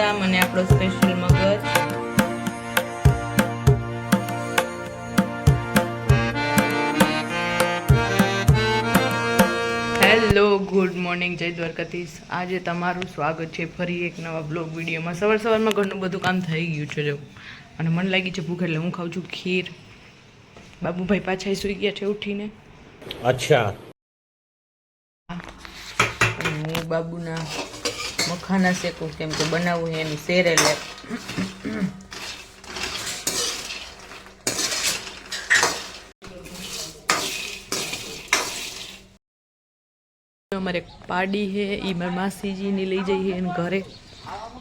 બદામ અને આપણો સ્પેશિયલ મગજ. હેલો ગુડ મોર્નિંગ જય દ્વારકાધીશ. આજે તમારું સ્વાગત છે ફરી એક નવા બ્લોગ વિડીયોમાં. સવાર સવારમાં ઘણું બધું કામ થઈ ગયું છે જો. અને મને લાગી છે ભૂખ એટલે હું ખાઉં છું ખીર. બાબુભાઈ પાછા સુઈ ગયા છે ઉઠીને. અચ્છા. હું બાબુના મખાના શેકું કેમ કે બનાવવું એની શેરે લે અમારે પાડી છે એ મારા માસીજીની લઈ જઈએ એને ઘરે.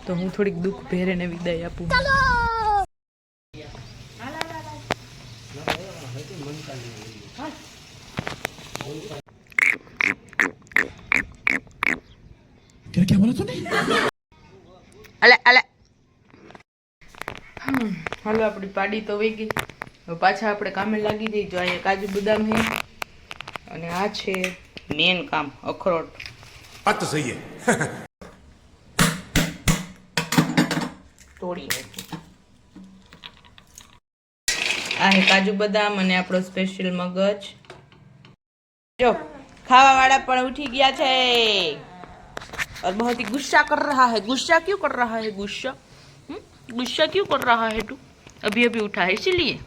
તો હું થોડીક દુઃખ ભેરેને વિદાય આપું. અલે અલે હમ, હાલો આપણી પાડી તો વહી ગઈ હવે પાછા આપણે કામે લાગી જઈ જો અહીંયા કાજુ બદામ છે અને આ છે મેન કામ અખરોટ बात तो सही है તોડી નાખ્યું આ છે કાજુ બદામ અને આપણો સ્પેશિયલ મગજ જો ખાવા વાળા પણ ઉઠી ગયા છે और बहुत ही गुस्सा कर रहा है गुस्सा क्यों कर रहा है गुस्सा हम्म? गुस्सा क्यों कर रहा है तू अभी अभी उठा है इसीलिए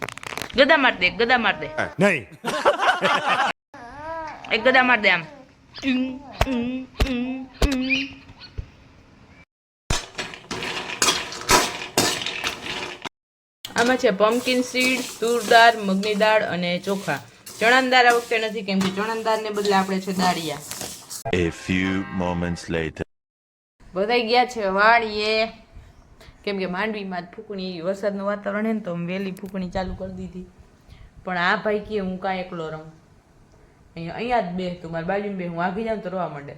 गदा मार दे गदा मार दे नहीं એક ગદા માર દે આમ ઉમ, ઉમ, ઉમ, ઉમ. આમાં છે પમ્પકિન સીડ તુર દાળ મગની દાળ અને ચોખા ચણાની દાળ આ વખતે નથી કેમ કે ચણાની દાળને બદલે આપણે છે દાળિયા A few moments later. બધાઈ ગયા છે વાળીએ કેમ કે માંડવીમાં જ ફૂકણી વરસાદનું વાતાવરણ હે ને તો વહેલી ફૂકણી ચાલુ કરી દીધી. પણ આ ભાઈ કે હું કાંઈ એકલો રહું. અહીંયા અહીંયા જ બે તું, મારી બાજુમાં બે હું આગી જાઉં તો રોવા માંડે.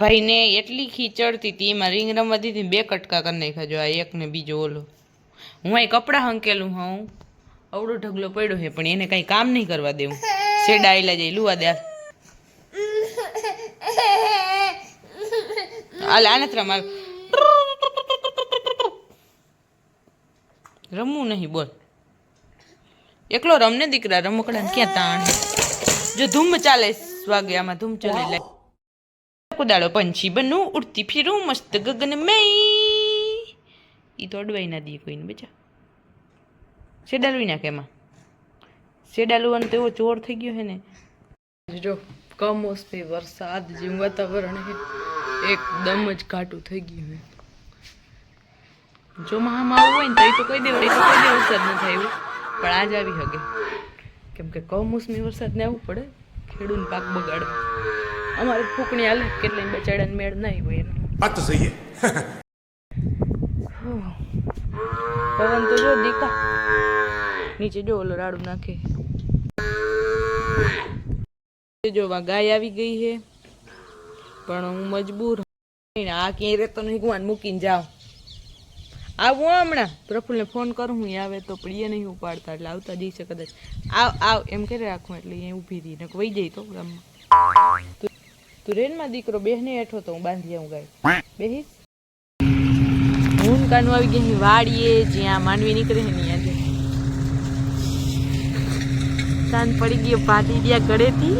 ભાઈને એટલી ખીચડતી હતી, એમાં રીંગ રમવા દીધી બે કટકા કરી નાખ્યા જો, આ એક ને બીજો ઓલો. હું અહીં કપડાં હંકેલું હું અવડો ઢગલો પડ્યો છે, પણ એને કાંઈ કામ નહીં કરવા દેવું. શેડા આયલા જાય, લુવા દે. હાલ આને જ રમાર રમવું નહીં, બોલ. એકલો રમને દીકરા, રમકડા ક્યાં તાણ જો ધૂમ ચાલે વાગે આમાં ધૂમ ચાલે લે કુદાડો પંછી બનું, ઉડતી ફીરું, મસ્ત ગગન મે ઈ તો અડવાઈ ના દે કોઈને, બચા. શેડાલવી નાખે એમાં. શેડાલવાનો તો એવો ચોર થઈ ગયો હે ને. જો, કમોસમી વરસાદ જેવું વાતાવરણ છે એકદમ જ ઘાટું થઈ ગયું જો મહામાં આવું હોય ને તો એ તો કોઈ દેવ કોઈ દેવ વરસાદ ન થાય પણ આજ આવી શકે કેમ કે કમોસમી વરસાદને આવવું પડે. ખેડૂત પાક બગાડે. અમારે ફૂકણી હાલે કેટલી બચાડાને મેળ ના હોય એનો વાત તો સહી પવન જો દીકા. નીચે જો ઓલો રાડું નાખે. જોવા ગાય આવી ગઈ હે પણ હું મજબૂર આ ક્યાંય રહેતો નહીં કુવાન મૂકીને જાઉં. આવું હમણાં. પ્રફુલ્લને ફોન કરું, હું આવે તો પ્રિય નહીં ઉપાડતા, એટલે આવતા જઈશે કદાચ. આવ આવ, એમ કરી રાખું, એટલે અહીંયા ઊભી રહી ને વહી જઈ તો ગામમાં. તું- દીકરો, બેહને હેઠો તો હું બાંધી આવું ગાય. બેહીશ હું કાનું આવી ગયા વાડીએ, જ્યાં માનવી નીકળે ને ત્યાં સાંજ પડી ગયો પાટી ગયા ઘરેથી.